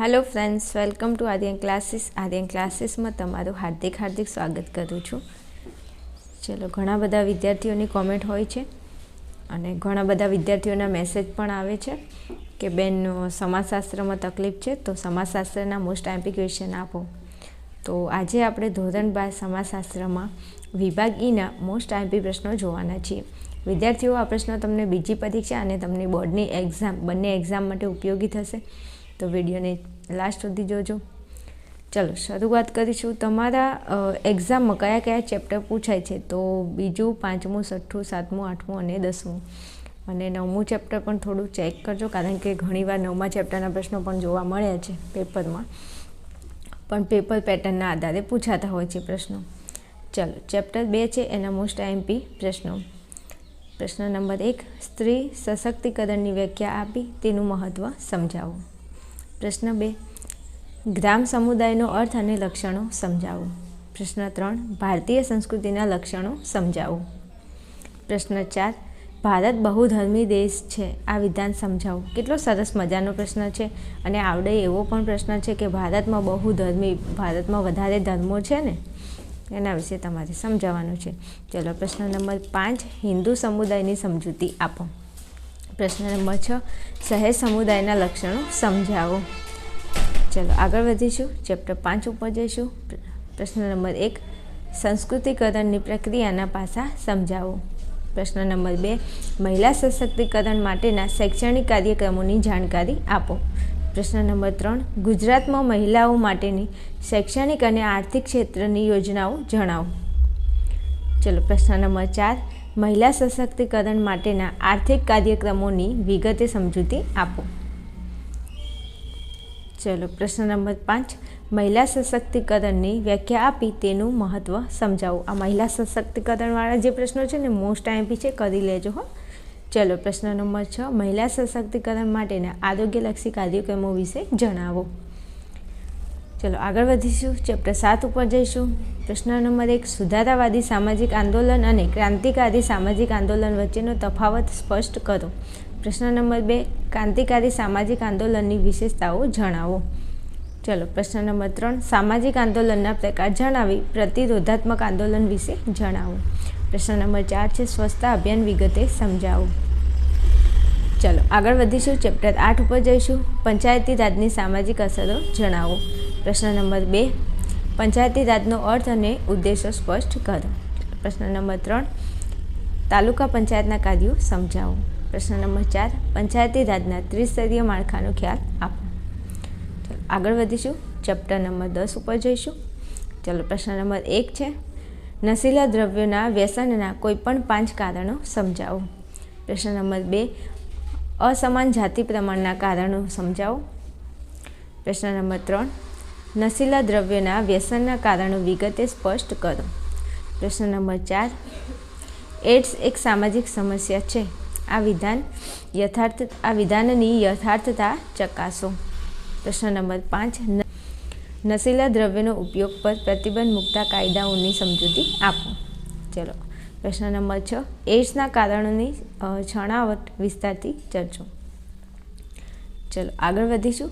Hello friends welcome to Aryan classes Aryan ક્લાસીસમાં તમારું હાર્દિક હાર્દિક સ્વાગત કરું છું. ચલો, ઘણા બધા વિદ્યાર્થીઓની કોમેન્ટ હોય છે અને ઘણા બધા વિદ્યાર્થીઓના મેસેજ પણ આવે છે કે બેન સમાજશાસ્ત્રમાં તકલીફ છે, તો સમાજશાસ્ત્રના મોસ્ટ એમ્પી ક્વેશ્ચન આપો. તો આજે આપણે ધોરણ બાર સમાજશાસ્ત્રમાં વિભાગ ઈના મોસ્ટ એમ્પી પ્રશ્નો જોવાના છીએ. વિદ્યાર્થીઓ, આ પ્રશ્નો તમને બીજી પરીક્ષા અને તમને બોર્ડની એક્ઝામ બંને એક્ઝામ માટે ઉપયોગી થશે. તો વિડીયોને લાસ્ટ સુધી જોજો. ચલો, શરૂઆત કરીશું. તમારા એક્ઝામમાં કયા કયા ચેપ્ટર પૂછાય છે? તો બીજું, પાંચમું, છઠ્ઠું, સાતમું, આઠમું અને દસમું. અને નવમું ચેપ્ટર પણ થોડું ચેક કરજો, કારણ કે ઘણીવાર નવમા ચેપ્ટરના પ્રશ્નો પણ જોવા મળ્યા છે પેપરમાં પણ પેપર પેટર્નના આધારે પૂછાતા હોય છે પ્રશ્નો. ચલો ચેપ્ટર બે છે એના મોસ્ટ આઈએમપી પ્રશ્નો. પ્રશ્ન નંબર એક, સ્ત્રી સશક્તિકરણની વ્યાખ્યા આપી, તેનું મહત્ત્વ સમજાવો. પ્રશ્ન બે. ગ્રામ સમુદાયનો અર્થ અને લક્ષણો સમજાવો. પ્રશ્ન ત્રણ. ભારતીય સંસ્કૃતિના લક્ષણો સમજાવો. પ્રશ્ન ચાર. ભારત બહુધર્મી દેશ છે. આ વિધાન સમજાવો. કેટલો સરસ મજાનો પ્રશ્ન છે અને આવડે એવો પણ પ્રશ્ન છે કે ભારતમાં બહુધર્મી, ભારતમાં વધારે ધર્મો છે ને? એના વિશે તમારે સમજાવવાનું છે. ચલો પ્રશ્ન નંબર પાંચ. હિન્દુ સમુદાયની સમજૂતી આપો. પ્રશ્ન નંબર છ શહેર સમુદાયના લક્ષણો સમજાવો. ચલો, આગળ વધીશું. ચેપ્ટર પાંચ ઉપર જઈશું. પ્રશ્ન નંબર એક, સંસ્કૃતિકરણની પ્રક્રિયાના પાસા સમજાવો. પ્રશ્ન નંબર બે, મહિલા સશક્તિકરણ માટેના શૈક્ષણિક કાર્યક્રમોની જાણકારી આપો. પ્રશ્ન નંબર ત્રણ, ગુજરાતમાં મહિલાઓ માટેની શૈક્ષણિક અને આર્થિક ક્ષેત્રની યોજનાઓ જણાવો. ચલો, પ્રશ્ન નંબર ચાર મહિલા સશક્તિકરણ માટેના આર્થિક કાર્યક્રમોની વિગતે સમજૂતી આપો. ચલો, પ્રશ્ન નંબર પાંચ. મહિલા સશક્તિકરણની વ્યાખ્યા આપી તેનું મહત્ત્વ સમજાવો. આ મહિલા સશક્તિકરણવાળા જે પ્રશ્નો છે ને મોસ્ટ આઈમ્પી છે, કરી લેજો હો. ચલો, પ્રશ્ન નંબર છ. મહિલા સશક્તિકરણ માટેના આરોગ્યલક્ષી કાર્યક્રમો વિશે જણાવો. ચલો આગળ વધીશું. ચેપ્ટર સાત ઉપર જઈશું. પ્રશ્ન નંબર એક, સુધારાવાદી સામાજિક આંદોલન અને ક્રાંતિકારી સામાજિક આંદોલન વચ્ચેનો તફાવત સ્પષ્ટ કરો. પ્રશ્ન નંબર બે, ક્રાંતિકારી સામાજિક આંદોલનની વિશેષતાઓ જણાવો. ચલો પ્રશ્ન નંબર ત્રણ, સામાજિક આંદોલનના પ્રકાર જણાવી પ્રતિરોધાત્મક આંદોલન વિશે જણાવો. પ્રશ્ન નંબર ચાર છે, સ્વચ્છતા અભિયાન વિગતે સમજાવો. ચલો આગળ વધીશું. ચેપ્ટર આઠ ઉપર જઈશું. પંચાયતી રાજની સામાજિક અસરો જણાવો. પ્રશ્ન નંબર બે, પંચાયતી રાજનો અર્થ અને ઉદ્દેશો સ્પષ્ટ કરો. પ્રશ્ન નંબર ત્રણ, તાલુકા પંચાયતના કાર્યો સમજાવો. પ્રશ્ન નંબર ચાર, પંચાયતી રાજના ત્રિસ્તરીય માળખાનો ખ્યાલ આપો. આગળ વધીશું. ચેપ્ટર નંબર દસ ઉપર જઈશું. ચલો, પ્રશ્ન નંબર એક છે, નશીલા દ્રવ્યોના વ્યસનના કોઈપણ પાંચ કારણો સમજાવો. પ્રશ્ન નંબર બે, અસમાન જાતિ પ્રમાણના કારણો સમજાવો. પ્રશ્ન નંબર ત્રણ નશીલા દ્રવ્યોના વ્યસનના કારણો વિગતે સ્પષ્ટ કરો. પ્રશ્ન નંબર ચાર. એડ્સ એક સામાજિક સમસ્યા છે. આ વિધાન યથાર્થ, આ વિધાનની યથાર્થતા ચકાસો. પ્રશ્ન નંબર પાંચ. નશીલા દ્રવ્યનો ઉપયોગ પર પ્રતિબંધ મૂકતા કાયદાઓની સમજૂતી આપો. ચલો, પ્રશ્ન નંબર છ. એડ્સના કારણોની છણાવટ વિસ્તારથી ચર્ચો. ચલો, આગળ વધીશું.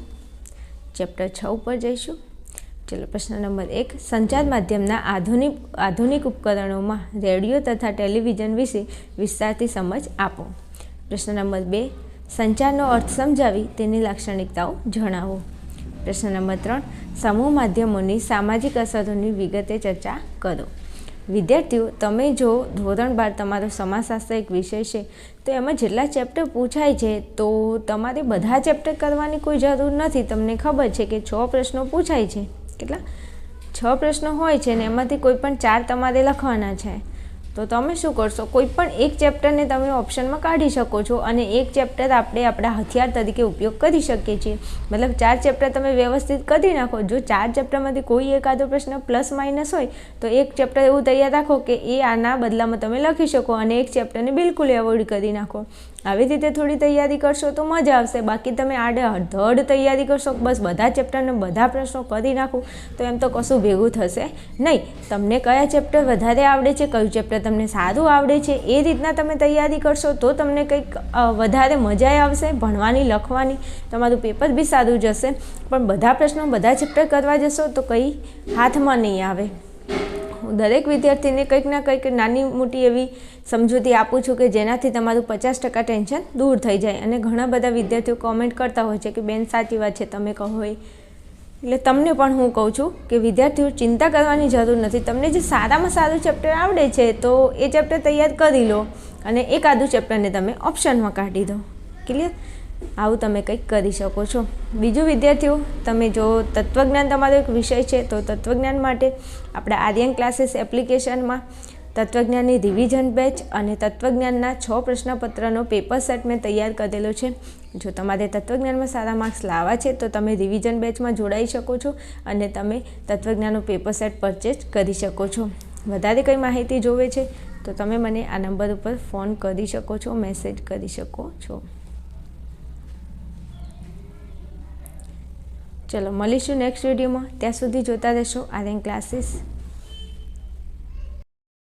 ચેપ્ટર છ ઉપર જઈશું. ચલો પ્રશ્ન નંબર એક. સંચાર માધ્યમના આધુનિક આધુનિક ઉપકરણોમાં રેડિયો તથા ટેલિવિઝન વિશે વિસ્તારથી સમજ આપો. પ્રશ્ન નંબર બે. સંચારનો અર્થ સમજાવી તેની લાક્ષણિકતાઓ જણાવો. પ્રશ્ન નંબર ત્રણ. સમૂહ માધ્યમોની સામાજિક અસરોની વિગતે ચર્ચા કરો. વિદ્યાર્થીઓ, તમે જો ધોરણ બાર તમારો સમાજશાસ્ત્ર એક વિષય છે, તો એમાં જેટલા ચેપ્ટર પૂછાય છે, તો તમારે બધા ચેપ્ટર કરવાની કોઈ જરૂર નથી. તમને ખબર છે કે છ પ્રશ્નો પૂછાય છે. કેટલા? છ પ્રશ્નો હોય છે ને એમાંથી કોઈ પણ ચાર તમારે લખવાના છે. તો તમે શું કરશો? કોઈ પણ એક ચેપ્ટરને તમે ઓપ્શનમાં કાઢી શકો છો અને એક ચેપ્ટર આપણે આપણા હથિયાર તરીકે ઉપયોગ કરી શકીએ છીએ. મતલબ ચાર ચેપ્ટર તમે વ્યવસ્થિત કરી નાખો. જો ચાર ચેપ્ટરમાંથી કોઈ એકાદો પ્રશ્ન પ્લસ માઇનસ હોય, તો એક ચેપ્ટર એવું તૈયાર રાખો કે એ આના બદલામાં તમે લખી શકો અને એક ચેપ્ટરને બિલકુલ એવોઇડ કરી નાખો. આવી રીતે થોડી તૈયારી કરશો તો મજા આવશે. બાકી તમે આડે અડધડ તૈયારી કરશો, બસ બધા ચેપ્ટરને બધા પ્રશ્નો કરી નાખું, તો એમ તો કશું ભેગું થશે નહીં. તમને કયા ચેપ્ટર વધારે આવડે છે, કયું ચેપ્ટર તમને સારું આવડે છે, એ રીતના તમે તૈયારી કરશો તો તમને કંઈક વધારે મજા આવશે ભણવાની, લખવાની. તમારું પેપર બી સારું જશે. પણ બધા પ્રશ્નો, બધા ચેપ્ટર કરવા જશો તો કંઈ હાથમાં નહીં આવે. હું દરેક વિદ્યાર્થીને કંઈક ના કંઈક નાની મોટી એવી સમજૂતી આપું છું કે જેનાથી તમારું પચાસ ટકા ટેન્શન દૂર થઈ જાય. અને ઘણા બધા વિદ્યાર્થીઓ કોમેન્ટ કરતા હોય છે કે, બેન, સાચી વાત છે, તમે કહો એ. એટલે તમને પણ હું કહું છું કે વિદ્યાર્થીઓ ચિંતા કરવાની જરૂર નથી. તમને જે સારામાં સારું ચેપ્ટર આવડે છે, તો એ ચેપ્ટર તૈયાર કરી લો અને એક આદું ચેપ્ટરને તમે ઓપ્શનમાં કાઢી દો. ક્લિયર આવું તમે કંઈક કરી શકો છો. બીજું વિદ્યાર્થીઓ, તમે જો તત્વજ્ઞાન તમારો એક વિષય છે, તો તત્વજ્ઞાન માટે આપણે આર્યન ક્લાસીસ એપ્લિકેશનમાં તત્વજ્ઞાનની રિવિઝન બેચ અને તત્વજ્ઞાનના છ પ્રશ્નપત્રનો પેપર સેટ મેં તૈયાર કરેલો છે. જો તમારે તત્વજ્ઞાનમાં સારા માર્ક્સ લાવવા છે, તો તમે રિવિઝન બેચમાં જોડાઈ શકો છો અને તમે તત્વજ્ઞાનનો પેપર સેટ પરચેઝ કરી શકો છો. વધારે કંઈ માહિતી જોવે છે, તો તમે મને આ નંબર ઉપર ફોન કરી શકો છો, મેસેજ કરી શકો છો. ચલો મળીશું નેક્સ્ટ વિડીયોમાં ત્યાં સુધી જોતા રહેશો. આર્યન ક્લાસીસ.